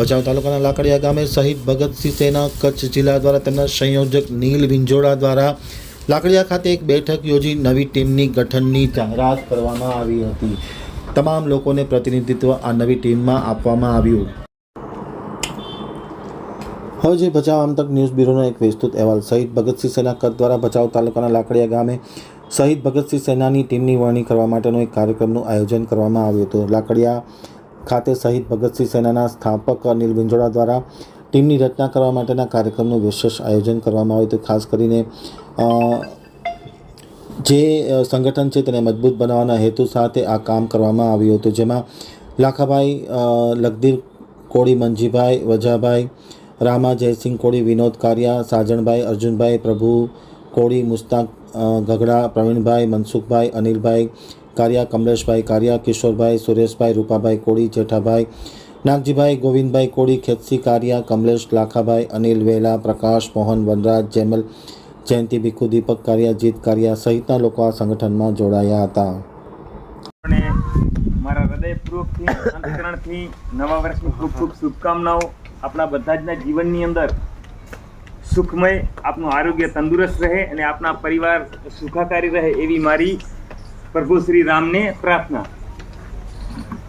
ભચાઉ તાલુકાના લાકડિયા ગામે શહીદ ભગતસિંહ સેના કચ્છ જિલ્લા દ્વારા તેમના સંયોજક નીલ વિંજોડા દ્વારા લાકડિયા ખાતે એક બેઠક યોજી નવી ટીમની ગઠનની જાહેરાત કરવામાં આવી હતી. તમામ લોકોને પ્રતિનિધિત્વ આ નવી ટીમમાં આપવામાં આવ્યું. હવે જે ભચાઉ આમતક ન્યૂઝ બ્યુરોનો એક વિસ્તૃત અહેવાલ. શહીદ ભગતસિંહ સેના કચ્છ દ્વારા ભચાઉ તાલુકાના લાકડિયા ગામે શહીદ ભગતસિંહ સેનાની ટીમની વરણી કરવા માટેનો એક કાર્યક્રમનું આયોજન કરવામાં આવ્યું હતું. લાકડિયા ખાતે શહીદ ભગતસિંહ સેનાના સ્થાપક અનિલ વિંજોડા દ્વારા ટીમની રચના કરવા માટેના કાર્યક્રમનું વિશેષ આયોજન કરવામાં આવ્યું હતું. ખાસ કરીને જે સંગઠન છે તેને મજબૂત બનાવવાના હેતુ સાથે આ કામ કરવામાં આવ્યું હતું. જેમાં લાખાભાઈ લગદીર કોળી, મંજીભાઈ વજાભાઈ, રામા જયસિંહ કોળી, વિનોદ કારિયા, સાજણભાઈ, અર્જુનભાઈ પ્રભુ કોળી, મુસ્તાક ગગડા, પ્રવીણભાઈ, મનસુખભાઈ, અનિલભાઈ કારિયા, કમલેશભાઈ કારિયા, કિશોરભાઈ, સુરેશભાઈ, રૂપાભાઈ કોળી, જેઠાભાઈ, નાગજીભાઈ, ગોવિંદભાઈ કોળી, ખેતસી કારિયા, કમલેશ, લાખાભાઈ, અનિલ વેલા, પ્રકાશ, મોહન, વનરાજ, જેમલ, જયંતિ, ભીખુ, દીપક કારિયા, જીત કારિયા સહિતના લોકો આ સંગઠનમાં જોડાયા હતા. અને મારા હૃદયપૂર્વકથી, અંતકરણથી, નવા વર્ષની ખૂબ ખૂબ શુભકામનાઓ આપણા બધા જના જીવનની અંદર. સુખમય, આપનું આરોગ્ય તંદુરસ્ત રહે અને આપના પરિવાર સુખાકારી રહે એવી મારી પ્રભુ શ્રી રામને પ્રાર્થના.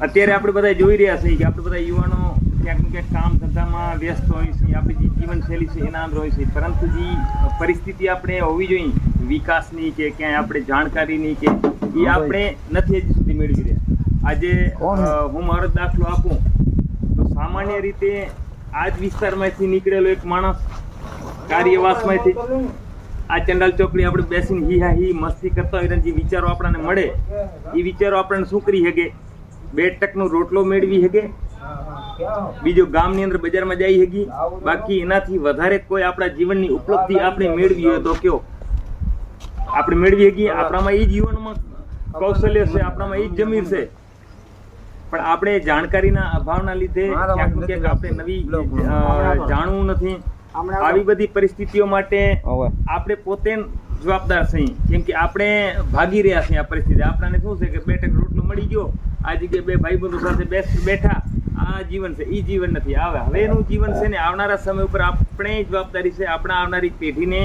અત્યારે આપણે બધા જોઈ રહ્યા છીએ કે આપણે બધા યુવાનો ક્યાંક ને ક્યાંક કામ ધંધામાં વ્યસ્ત હોય છે આપણી જે જીવનશૈલી છે એના અંદર હોય છે. પરંતુ જે પરિસ્થિતિ આપણે હોવી જોઈએ વિકાસની કે ક્યાંય આપણે જાણકારીની કે એ આપણે નથી હજી સુધી મેળવી રહ્યા. આજે હું મારો દાખલો આપું. તો સામાન્ય રીતે આ જ વિસ્તારમાંથી નીકળેલો એક માણસ કાર્યવાસમાંથી આ ચંડાલ ચોકડી આપણે બેસીને હી હા હી મસ્તી કરતા હોય જે વિચારો આપણને મળે એ વિચારો આપણને શું કરી શકે બે ટકનો રોટલો મેળવી શકે બીજો ગામની અંદર બજારમાં જઈ શકી બાકી એનાથી વધારે કોઈ આપણા જીવનની ઉપલબ્ધિ આપણે મેળવી હોય તો કયો? આપણે મેળવી શકીએ આપણામાં એ જીવનમાં કૌશલ્ય છે આપણામાં એ જ જમીર છે. પણ આપણે જાણકારીના અભાવના લીધે ક્યાંક આપણે નવી જાણવું નથી. આવી. બધી પરિસ્થિતિઓ માટે આપણે પોતે જવાબદાર છીએ. કેમ કે આપણે ભાગી રહ્યા છીએ આ પરિસ્થિતિ. આપણને શું છે કે બે ટક રોટલો મળી ગયો. આ જગ્યાએ બે ભાઈબંધો સાથે બેસ બેઠા. આ જીવન છે. એ જીવન નથી. આવે. હવેનું જીવન છે ને આવનારા સમય ઉપર આપણે જવાબદારી છે આપણા આવનારી પેઢીને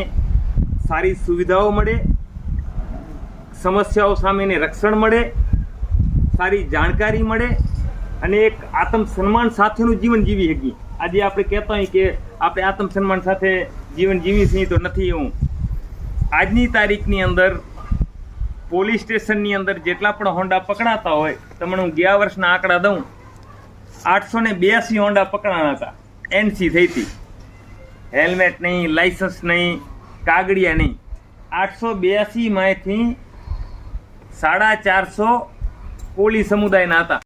સારી સુવિધાઓ મળે સમસ્યાઓ સામેને રક્ષણ મળે સારી જાણકારી મળે અને એક આત્મ સન્માન સાથેનું જીવન જીવી શકીએ. આજે આપણે કહેતા હોઈએ કે આપણે આત્મસન્માન સાથે જીવન જીવી છીએ તો નથી હું. આજની તારીખની અંદર પોલીસ સ્ટેશનની અંદર જેટલા પણ હોન્ડા પકડાતા હોય, તમને હું ગયા વર્ષના આંકડા દઉં. આઠસો ને બ્યાસી હોન્ડા પકડાણા હતા. એનસી થઈ હતી. હેલ્મેટ નહીં લાઇસન્સ નહીં કાગડિયા નહીં. આઠસો બ્યાસી માંથી સાડા ચારસો કોળી સમુદાયના હતા.